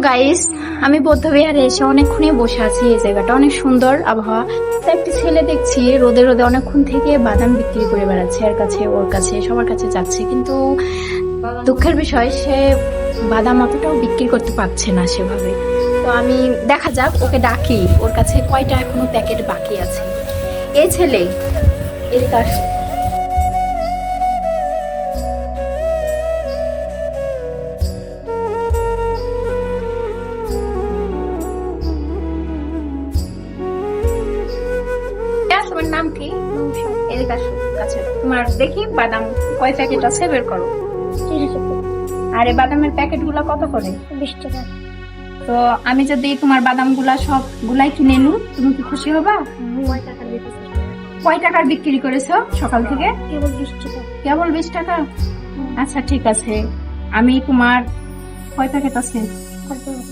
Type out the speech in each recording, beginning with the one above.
Guys আমি বৌদ্ধবিহারে এসে অনেকক্ষণই বসে আছি এই জায়গাটা। অনেক সুন্দর আবহাওয়া। তো একটা ছেলে দেখছি, রোদে রোদে অনেকক্ষণ থেকে বাদাম বিক্রি করে বেড়াচ্ছে, এর কাছে, ওর কাছে, সবার কাছে যাচ্ছে। কিন্তু দুঃখের বিষয়, সে বাদাম অতটাও বিক্রি করতে পারছে না সেভাবে। তো আমি, দেখা যাক, ওকে ডাকি। ওর কাছে কয়টা এখনও প্যাকেট বাকি আছে। এই ছেলে, এর কাছে তোমার নাম কি? এদিকে আসো কাছে তোমার দেখি বাদাম কয় প্যাকেট আছে বের করো। আর এই বাদামের প্যাকেটগুলা কত করে? বিশ টাকা। তো আমি যদি তোমার বাদামগুলা সব গুলাই কিনে নিই তুমি কি খুশি হবা? কয় টাকার বিক্রি করেছ সকাল থেকে? কেবল বিশ টাকা। কেবল বিশ টাকা? আচ্ছা ঠিক আছে। আমি তোমার কয় প্যাকেট আছে?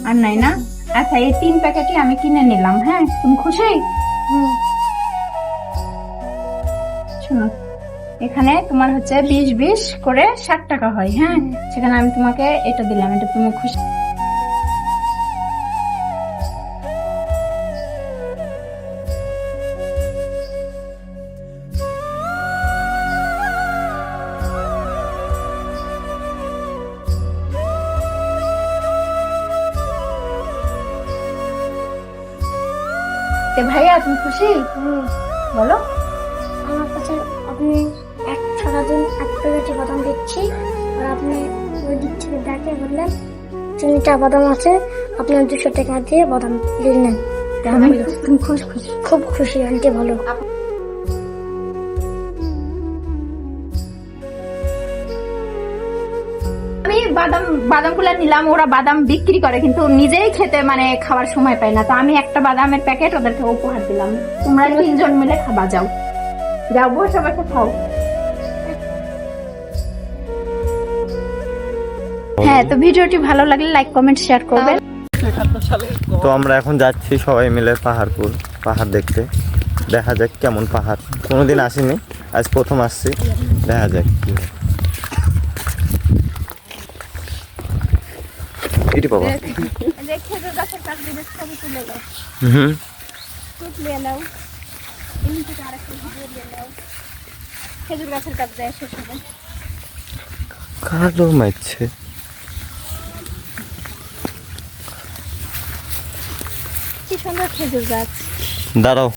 আর নাই না? আচ্ছা এই তিন প্যাকেটই আমি কিনে নিলাম হ্যাঁ? তুমি খুশি? হুম। শোনো এখানে তোমার হচ্ছে বিশ বিশ করে ষাট টাকা হয় হ্যাঁ? সেখানে আমি তোমাকে এটা দিলাম এটা তুমি খুশি। ভাইয়া তুমি খুশি? বলো। আমার কাছে আপনি এক টাকা দিন এক প্যাকেটে বাদাম দিচ্ছি। আর আপনি ওই দিক থেকে দেখে বললেন তিনটা বাদাম আছে আপনি দুশো টাকা দিয়ে বাদাম দিয়ে নেন আমি তুমি খুশ খুশি। খুব খুশি আন্টি ভালো। আমি বাদাম বাদামগুলা নিলাম ওরা বাদাম বিক্রি করে কিন্তু নিজেই খেতে মানে খাওয়ার সময় পায় না। তো আমি একটা বাদামের প্যাকেট ওদেরকে উপহার দিলাম। তোমরা তিনজন মিলে খাবা যাও। যাও বসে খাও। হ্যাঁ তো ভিডিওটি ভালো লাগলে লাইক কমেন্ট শেয়ার করবেন। তো আমরা এখন যাচ্ছি সবাই মিলে পাহাড়পুর পাহাড় দেখতে। দেখা যাক কেমন পাহাড়। কোনোদিন আসিনি আজ প্রথম আসছি। দেখা যাক কি হয়। এটি বাবা। হুম। এমনি থেকে ভিডিও দিয়ে খেজুর গাছের কাছ দিয়ে শেষ হবে। কালো মারছে কি সুন্দর খেজুর গাছ। দাঁড়াও।